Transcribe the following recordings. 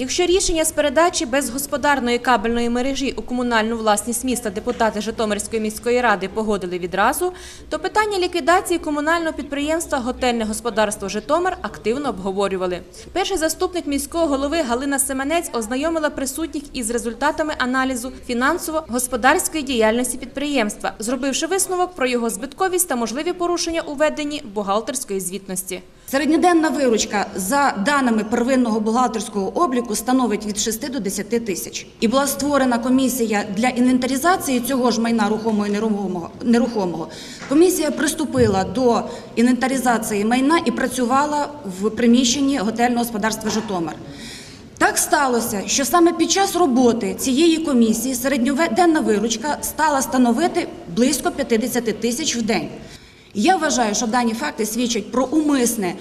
Якщо рішення з передачі безгосподарної кабельної мережі у комунальну власність міста депутати Житомирської міської ради погодили відразу, то питання ліквідації комунального підприємства Готельне господарство Житомир активно обговорювали. Перший заступник міського голови Галина Семенець ознайомила присутніх із результатами аналізу фінансово-господарської діяльності підприємства, зробивши висновок про його збитковість та можливі порушення у веденні бухгалтерської звітності. Середньоденна виручка за даними первинного бухгалтерського обліку становить від 6 до 10 тисяч. І була створена комісія для інвентаризації цього ж майна рухомого і нерухомого. Комісія приступила до інвентаризації майна і працювала в приміщенні готельного господарства Житомир. Так сталося, що саме під час роботи цієї комісії середньоденна виручка стала становити близько 50 тисяч в день. Я вважаю, що дані факти свідчать про умисне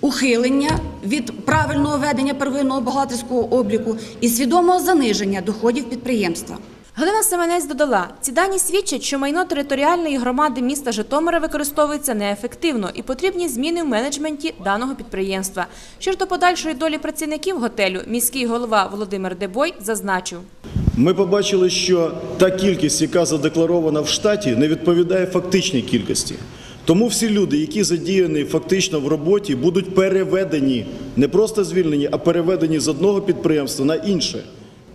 ухилення від правильного ведення первинного бухгалтерського обліку і свідомого заниження доходів підприємства. Галина Семенець додала, ці дані свідчать, що майно територіальної громади міста Житомира використовується неефективно і потрібні зміни в менеджменті даного підприємства. Щодо подальшої долі працівників готелю, міський голова Володимир Дебой зазначив. Ми побачили, що та кількість, яка задекларована в штаті, не відповідає фактичній кількості. Тому всі люди, які задіяні фактично в роботі, будуть переведені, не просто звільнені, а переведені з одного підприємства на інше.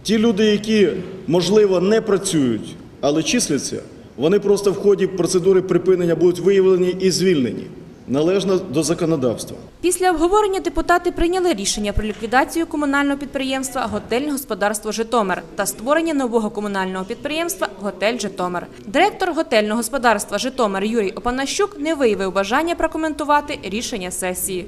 Ті люди, які, можливо, не працюють, але числяться, вони просто в ході процедури припинення будуть виявлені і звільнені належно до законодавства. Після обговорення депутати прийняли рішення про ліквідацію комунального підприємства Готельне господарство Житомир та створення нового комунального підприємства Готель Житомир. Директор готельного господарства Житомир Юрій Опанащук не виявив бажання прокоментувати рішення сесії.